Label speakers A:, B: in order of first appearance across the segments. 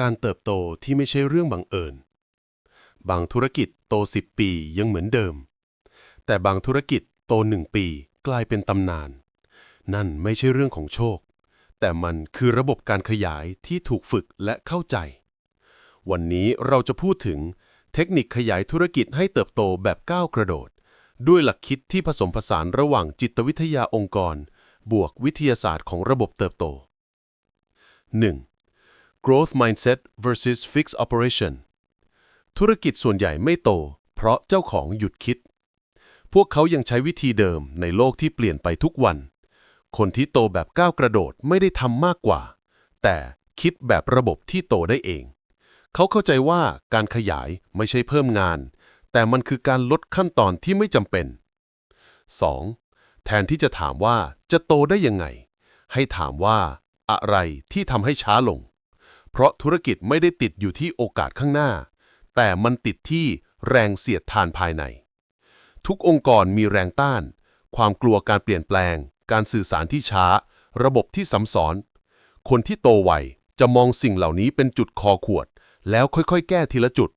A: การเติบโตที่ไม่ใช่เรื่องบังเอิญ บางธุรกิจโต 10 ปียังเหมือนเดิม แต่บางธุรกิจโต1ปีกลายเป็นตำนาน นั่นไม่ใช่เรื่องของโชค แต่มันคือระบบการขยายที่ถูกฝึกและเข้าใจ วันนี้เราจะพูดถึงเทคนิคขยายธุรกิจให้เติบโตแบบก้าวกระโดด ด้วยหลักคิดที่ผสมผสานระหว่างจิตวิทยาองค์กร บวกวิทยาศาสตร์ของระบบเติบโต 1. Growth mindset versus fixed operation ธุรกิจส่วนใหญ่ไม่โต เพราะเจ้าของหยุดคิด พวกเขายังใช้วิธีเดิมในโลกที่เปลี่ยนไปทุกวัน คนที่โตแบบก้าวกระโดดไม่ได้ทำมากกว่า แต่คิดแบบระบบที่โตได้เอง เขาเข้าใจว่าการขยายไม่ใช่เพิ่มงาน แต่มันคือการลดขั้นตอนที่ไม่จำเป็น 2. แทนที่จะถามว่าจะโตได้ยังไง ให้ถามว่าอะไรที่ทำให้ช้าลง เพราะธุรกิจไม่ได้ติดอยู่ที่โอกาสข้างหน้า แต่มันติดที่แรงเสียดทานภายใน ทุกองค์กรมีแรงต้าน ความกลัวการเปลี่ยนแปลง การสื่อสารที่ช้า ระบบที่ซ้ำซ้อน คนที่โตไวจะมองสิ่งเหล่านี้เป็นจุดคอขวด แล้วค่อยๆ แก้ทีละจุด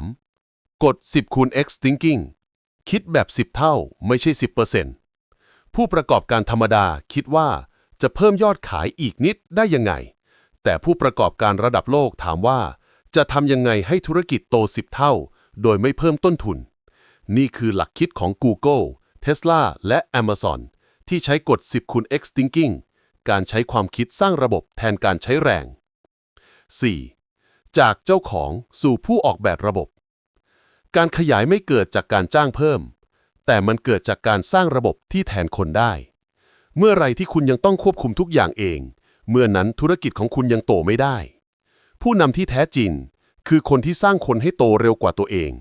A: 3. กฎ10คูณ x thinking คิดแบบ 10 เท่าไม่ใช่ 10%ผู้ประกอบการธรรมดาคิดว่าจะเพิ่มยอดขายอีกนิดได้ยังไง แต่ผู้ประกอบการระดับโลกถามว่า จะทำยังไงให้ธุรกิจโต 10 เท่า โดยไม่เพิ่มต้นทุน นี่คือหลักคิดของ Google Tesla และ Amazon ที่ใช้กฎ 10คูณ x thinking การใช้ความคิดสร้างระบบแทนการใช้แรง 4. จากเจ้าของสู่ผู้ออกแบบระบบ การขยายไม่เกิดจากการจ้างเพิ่ม แต่มันเกิดจากการสร้างระบบที่แทนคนได้ เมื่อไรที่คุณยังต้องควบคุมทุกอย่างเอง เมื่อนั้นธุรกิจของคุณยังโตไม่ได้ ผู้นำที่แท้จริง คือคนที่สร้างคนให้โตเร็วกว่าตัวเอง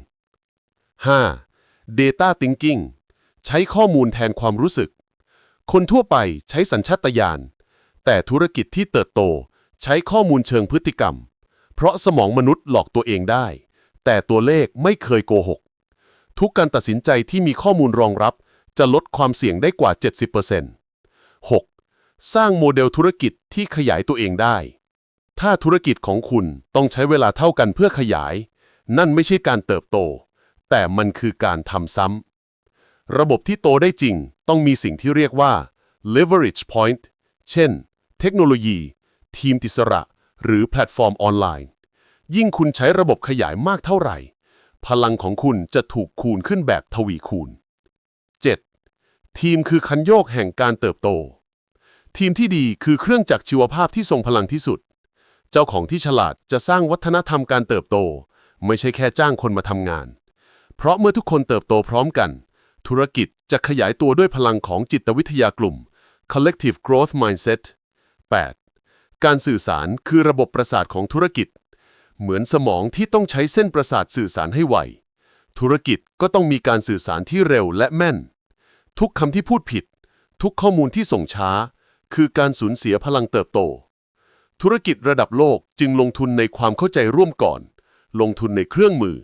A: 5. Data Thinking ใช้ข้อมูลแทนความรู้สึก คนทั่วไปใช้สัญชาตญาณ แต่ธุรกิจที่เติบโตใช้ข้อมูลเชิงพฤติกรรม เพราะสมองมนุษย์หลอกตัวเองได้ แต่ตัวเลขไม่เคยโกหก ทุกการตัดสินใจที่มีข้อมูลรองรับ จะลดความเสี่ยงได้กว่า 70% 6. สร้างโมเดลธุรกิจที่ขยายตัวเองได้ ถ้าธุรกิจของคุณต้องใช้เวลาเท่ากันเพื่อขยาย นั่นไม่ใช่การเติบโต แต่มันคือการทำซ้ำ ระบบที่โตได้จริงต้องมีสิ่งที่เรียกว่า leverage point เช่น เทคโนโลยี ทีมติสระ หรือแพลตฟอร์มออนไลน์ ยิ่งคุณใช้ระบบขยายมากเท่าไหร่ พลังของคุณจะถูกคูณขึ้นแบบทวีคูณ 7. ทีมคือคันโยกแห่งการเติบโต ทีมที่ดีคือเครื่องจักรชีวภาพที่ทรงพลังที่สุด เจ้าของที่ฉลาดจะสร้างวัฒนธรรมการเติบโต ไม่ใช่แค่จ้างคนมาทำงาน เพราะเมื่อทุกคนเติบโตพร้อมกัน ธุรกิจจะขยายตัวด้วยพลังของจิตวิทยากลุ่ม collective growth mindset 8. การสื่อสารคือระบบประสาทของธุรกิจ เหมือนสมองที่ต้องใช้เส้นประสาทสื่อสารให้ไว ธุรกิจก็ต้องมีการสื่อสารที่เร็วและแม่น ทุกคำที่พูดผิด ทุกข้อมูลที่ส่งช้า คือการสูญเสียพลังเติบโต ธุรกิจระดับโลกจึงลงทุนในความเข้าใจร่วมก่อน ลงทุนในเครื่องมือ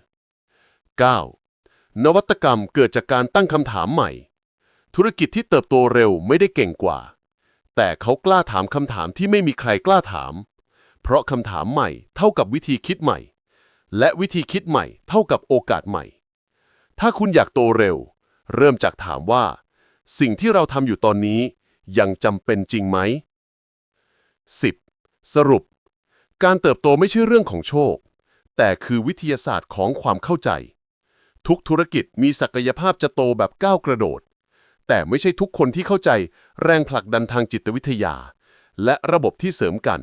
A: 9. นวัตกรรมเกิดจากการตั้งคำถามใหม่ ธุรกิจที่เติบโตเร็วไม่ได้เก่งกว่า แต่เขากล้าถามคำถามที่ไม่มีใครกล้าถาม เพราะคำถามใหม่เท่ากับวิธีคิดใหม่ และวิธีคิดใหม่เท่ากับโอกาสใหม่ ถ้าคุณอยากโตเร็ว เริ่มจากถามว่า สิ่งที่เราทำอยู่ตอนนี้ ยังจำเป็นจริงไหม 10. สรุป การเติบโตไม่ใช่เรื่องของโชค แต่คือวิทยาศาสตร์ของความเข้าใจ ทุกธุรกิจมีศักยภาพจะโตแบบก้าวกระโดด แต่ไม่ใช่ทุกคนที่เข้าใจแรงผลักดันทางจิตวิทยา และระบบที่เสริมกัน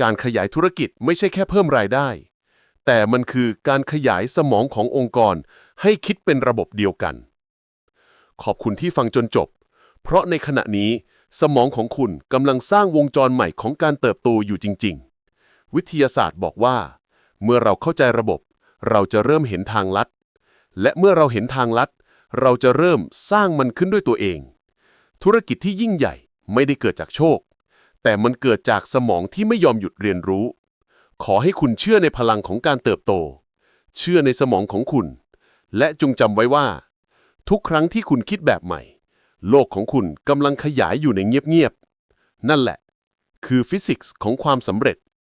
A: การขยายธุรกิจไม่ใช่แค่เพิ่มรายได้ แต่มันคือการขยายสมองขององค์กรให้คิดเป็นระบบเดียวกัน ขอบคุณที่ฟังจนจบ เพราะในขณะนี้สมองของคุณกำลังสร้างวงจรใหม่ของการเติบโตอยู่จริง ๆ วิทยาศาสตร์บอกว่า เมื่อเราเข้าใจระบบ เราจะเริ่มเห็นทางลัด และเมื่อเราเห็นทางลัด เราจะเริ่มสร้างมันขึ้นด้วยตัวเอง ธุรกิจที่ยิ่งใหญ่ไม่ได้เกิดจากโชค แต่มันเกิดจากสมองที่ไม่ยอมหยุดเรียนรู้ ขอให้คุณเชื่อในพลังของการเติบโต เชื่อในสมองของคุณ และจงจำไว้ว่า ทุกครั้งที่คุณคิดแบบใหม่ โลกของคุณกำลังขยายอยู่ในเงียบๆ นั่นแหละ คือฟิสิกส์ของความสำเร็จ